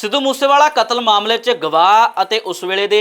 ਸਿੱਧੂ ਮੂਸੇਵਾਲਾ ਕਤਲ ਮਾਮਲੇ 'ਚ ਗਵਾਹ ਅਤੇ ਉਸ ਵੇਲੇ ਦੇ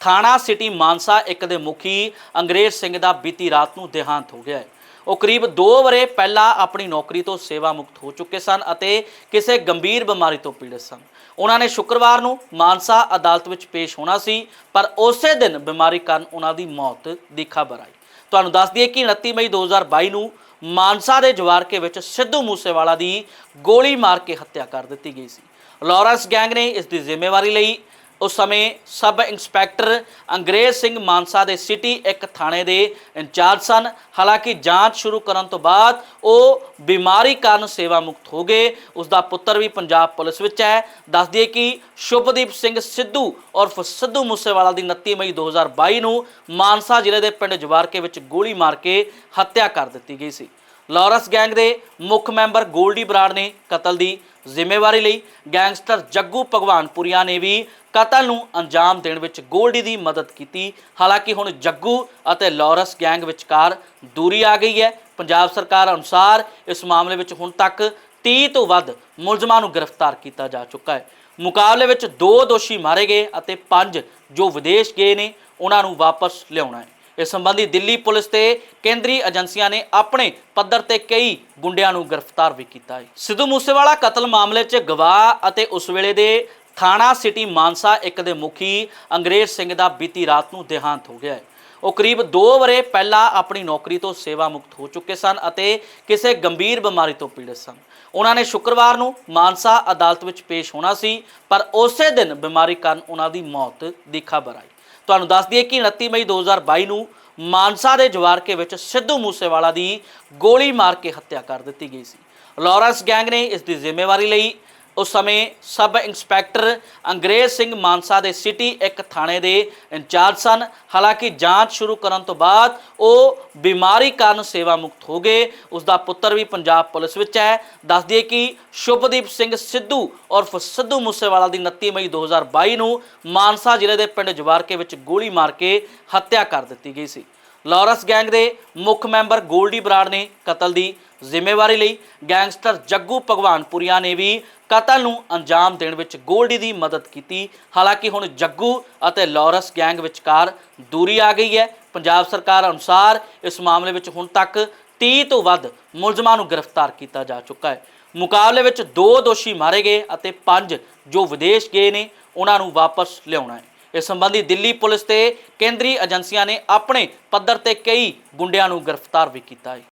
ਥਾਣਾ ਸਿਟੀ ਮਾਨਸਾ ਇੱਕ ਦੇ ਮੁਖੀ ਅੰਗਰੇਜ਼ ਸਿੰਘ ਦਾ ਬੀਤੀ ਰਾਤ ਨੂੰ ਦੇਹਾਂਤ ਹੋ ਗਿਆ ਹੈ। ਉਹ ਕਰੀਬ 2 ਵਰੇ ਪਹਿਲਾਂ ਆਪਣੀ ਨੌਕਰੀ ਤੋਂ ਸੇਵਾ ਮੁਕਤ ਹੋ ਚੁੱਕੇ ਸਨ ਅਤੇ ਕਿਸੇ ਗੰਭੀਰ ਬਿਮਾਰੀ ਤੋਂ ਪੀੜਤ ਸਨ। ਉਹਨਾਂ ਨੇ ਸ਼ੁੱਕਰਵਾਰ ਨੂੰ ਮਾਨਸਾ ਅਦਾਲਤ ਵਿੱਚ ਪੇਸ਼ ਹੋਣਾ ਸੀ, ਪਰ ਉਸੇ ਦਿਨ ਬਿਮਾਰੀ ਕਾਰਨ ਉਹਨਾਂ ਦੀ ਮੌਤ ਦੀ ਖਬਰ ਆਈ। ਤੁਹਾਨੂੰ ਦੱਸ ਦਈਏ ਕਿ 29 ਮਈ 2022 ਨੂੰ ਮਾਨਸਾ ਦੇ ਜਵਾਰਕੇ ਵਿੱਚ ਸਿੱਧੂ ਮੂਸੇਵਾਲਾ ਦੀ ਗੋਲੀ ਮਾਰ ਕੇ ਹੱਤਿਆ ਕਰ ਦਿੱਤੀ ਗਈ ਸੀ। ਲਾਰੈਂਸ ਗੈਂਗ ਨੇ ਇਸ ਦੀ ਜ਼ਿੰਮੇਵਾਰੀ ਲਈ ਉਸ ਸਮੇਂ ਸਬ ਇੰਸਪੈਕਟਰ ਅੰਗਰੇਜ਼ ਸਿੰਘ ਮਾਨਸਾ ਦੇ ਸਿਟੀ ਇੱਕ ਥਾਣੇ ਦੇ ਇੰਚਾਰਜ ਸਨ। ਹਾਲਾਂਕਿ ਜਾਂਚ ਸ਼ੁਰੂ ਕਰਨ ਤੋਂ ਬਾਅਦ ਉਹ ਬਿਮਾਰੀ ਕਾਰਨ ਸੇਵਾ ਮੁਕਤ ਹੋ ਗਏ। ਉਸ ਦਾ ਪੁੱਤਰ ਵੀ ਪੰਜਾਬ ਪੁਲਿਸ ਵਿੱਚ ਹੈ। ਦੱਸ ਦਈਏ ਕਿ ਸ਼ੁਭਦੀਪ ਸਿੰਘ ਸਿੱਧੂ ਉਰਫ ਸਿੱਧੂ ਮੂਸੇਵਾਲਾ ਦੀ 29 ਮਈ 2022 ਨੂੰ ਮਾਨਸਾ ਜ਼ਿਲ੍ਹੇ ਦੇ ਪਿੰਡ ਜਵਾਰਕੇ ਵਿੱਚ ਗੋਲੀ ਮਾਰ ਕੇ ਹੱਤਿਆ ਕਰ ਦਿੱਤੀ ਗਈ ਸੀ। ਲਾਰੈਂਸ ਗੈਂਗ ਦੇ ਮੁੱਖ ਮੈਂਬਰ ਗੋਲਡੀ ਬਰਾੜ ਨੇ ਕਤਲ ਦੀ ਜ਼ਿੰਮੇਵਾਰੀ ਲਈ ਗੈਂਗਸਟਰ ਜੱਗੂ ਭਗਵਾਨਪੁਰੀਆ ਨੇ ਵੀ ਕਤਲ ਨੂੰ ਅੰਜਾਮ ਦੇਣ ਵਿੱਚ ਗੋਲਡੀ ਦੀ ਮਦਦ ਕੀਤੀ। ਹਾਲਾਂਕਿ ਹੁਣ ਜੱਗੂ ਅਤੇ ਲਾਰੈਂਸ ਗੈਂਗ ਵਿਚਕਾਰ ਦੂਰੀ ਆ ਗਈ ਹੈ। ਪੰਜਾਬ ਸਰਕਾਰ ਅਨੁਸਾਰ ਇਸ ਮਾਮਲੇ ਵਿੱਚ ਹੁਣ ਤੱਕ 30 ਤੋਂ ਵੱਧ ਮੁਲਜ਼ਮਾਂ ਨੂੰ ਗ੍ਰਿਫਤਾਰ ਕੀਤਾ ਜਾ ਚੁੱਕਾ ਹੈ। ਮੁਕਾਬਲੇ ਵਿੱਚ ਦੋ ਦੋਸ਼ੀ ਮਾਰੇ ਗਏ ਅਤੇ ਪੰਜ ਜੋ ਵਿਦੇਸ਼ ਗਏ ਨੇ, ਉਹਨਾਂ ਨੂੰ ਵਾਪਸ ਲਿਆਉਣਾ ਹੈ। ਇਸ ਸੰਬੰਧੀ ਦਿੱਲੀ ਪੁਲਿਸ ਤੇ ਕੇਂਦਰੀ ਏਜੰਸੀਆਂ ਨੇ ਆਪਣੇ ਪੱਧਰ ਤੇ ਕਈ ਗੁੰਡਿਆਂ ਨੂੰ ਗ੍ਰਿਫਤਾਰ ਵੀ ਕੀਤਾ ਹੈ। ਸਿੱਧੂ ਮੂਸੇਵਾਲਾ ਕਤਲ ਮਾਮਲੇ 'ਚ ਗਵਾਹ ਅਤੇ ਉਸ ਵੇਲੇ ਦੇ ਥਾਣਾ ਸਿਟੀ ਮਾਨਸਾ ਇੱਕ ਦੇ ਮੁਖੀ ਅੰਗਰੇਜ਼ ਸਿੰਘ ਦਾ ਬੀਤੀ ਰਾਤ ਨੂੰ ਦੇਹਾਂਤ ਹੋ ਗਿਆ ਹੈ। ਉਹ ਕਰੀਬ 2 ਵਰੇ ਪਹਿਲਾਂ ਆਪਣੀ ਨੌਕਰੀ ਤੋਂ ਸੇਵਾ ਮੁਕਤ ਹੋ ਚੁੱਕੇ ਸਨ ਅਤੇ ਕਿਸੇ ਗੰਭੀਰ ਬਿਮਾਰੀ ਤੋਂ ਪੀੜਤ ਸਨ। ਉਹਨਾਂ ਨੇ ਸ਼ੁੱਕਰਵਾਰ ਨੂੰ ਮਾਨਸਾ ਅਦਾਲਤ ਵਿੱਚ ਪੇਸ਼ ਹੋਣਾ ਸੀ, ਪਰ ਉਸੇ ਦਿਨ ਬਿਮਾਰੀ ਕਾਰਨ ਉਹਨਾਂ ਦੀ ਮੌਤ ਦੀ ਖਬਰ ਆਈ। ਤੁਹਾਨੂੰ ਦੱਸ ਦਈਏ ਕਿ 29 ਮਈ 2022 ਨੂੰ ਮਾਨਸਾ ਦੇ ਜਵਾਰਕੇ ਵਿੱਚ ਸਿੱਧੂ ਮੂਸੇਵਾਲਾ ਦੀ ਗੋਲੀ ਮਾਰ ਕੇ ਹੱਤਿਆ ਕਰ ਦਿੱਤੀ ਗਈ ਸੀ। ਲਾਰੈਂਸ ਗੈਂਗ ਨੇ ਇਸ ਦੀ ਜ਼ਿੰਮੇਵਾਰੀ ਲਈ ਉਸ ਸਮੇਂ ਸਬ ਇੰਸਪੈਕਟਰ ਅੰਗਰੇਜ਼ ਸਿੰਘ ਮਾਨਸਾ ਦੇ ਸਿਟੀ ਇੱਕ ਥਾਣੇ ਦੇ ਇੰਚਾਰਜ ਸਨ। ਹਾਲਾਂਕਿ ਜਾਂਚ ਸ਼ੁਰੂ ਕਰਨ ਤੋਂ ਬਾਅਦ ਉਹ ਬਿਮਾਰੀ ਕਾਰਨ ਸੇਵਾ ਮੁਕਤ ਹੋ ਗਏ। ਉਸ ਦਾ ਪੁੱਤਰ ਵੀ ਪੰਜਾਬ ਪੁਲਿਸ ਵਿੱਚ ਹੈ। ਦੱਸ ਦਈਏ ਕਿ ਸ਼ੁਭਦੀਪ ਸਿੰਘ ਸਿੱਧੂ ਉਰਫ ਸਿੱਧੂ ਮੂਸੇਵਾਲਾ ਦੀ 29 ਮਈ 2022 ਨੂੰ ਮਾਨਸਾ ਜ਼ਿਲ੍ਹੇ ਦੇ ਪਿੰਡ ਜਵਾਰਕੇ ਵਿੱਚ ਗੋਲੀ ਮਾਰ ਕੇ ਹੱਤਿਆ ਕਰ ਦਿੱਤੀ ਗਈ ਸੀ। ਲਾਰੈਂਸ ਗੈਂਗ ਦੇ ਮੁੱਖ ਮੈਂਬਰ ਗੋਲਡੀ ਬਰਾੜ ਨੇ ਕਤਲ ਦੀ ਜ਼ਿੰਮੇਵਾਰੀ ਲਈ ਗੈਂਗਸਟਰ ਜੱਗੂ ਭਗਵਾਨਪੁਰੀਆ ਨੇ ਵੀ ਕਤਲ ਨੂੰ ਅੰਜਾਮ ਦੇਣ ਵਿੱਚ ਗੋਲਡੀ ਦੀ ਮਦਦ ਕੀਤੀ। ਹਾਲਾਂਕਿ ਹੁਣ ਜੱਗੂ ਅਤੇ ਲਾਰੈਂਸ ਗੈਂਗ ਵਿਚਕਾਰ ਦੂਰੀ ਆ ਗਈ ਹੈ। ਪੰਜਾਬ ਸਰਕਾਰ ਅਨੁਸਾਰ ਇਸ ਮਾਮਲੇ ਵਿੱਚ ਹੁਣ ਤੱਕ 30 ਤੋਂ ਵੱਧ ਮੁਲਜ਼ਮਾਂ ਨੂੰ ਗ੍ਰਿਫਤਾਰ ਕੀਤਾ ਜਾ ਚੁੱਕਾ ਹੈ। ਮੁਕਾਬਲੇ ਵਿੱਚ ਦੋ ਦੋਸ਼ੀ ਮਾਰੇ ਗਏ ਅਤੇ ਪੰਜ ਜੋ ਵਿਦੇਸ਼ ਗਏ ਨੇ, ਉਹਨਾਂ ਨੂੰ ਵਾਪਸ ਲਿਆਉਣਾ ਹੈ। ਇਸ ਸੰਬੰਧੀ ਦਿੱਲੀ ਪੁਲਿਸ ਤੇ ਕੇਂਦਰੀ ਏਜੰਸੀਆਂ ਨੇ ਆਪਣੇ ਪੱਧਰ ਤੇ ਕਈ ਗੁੰਡਿਆਂ ਨੂੰ ਗ੍ਰਿਫਤਾਰ ਵੀ ਕੀਤਾ ਹੈ।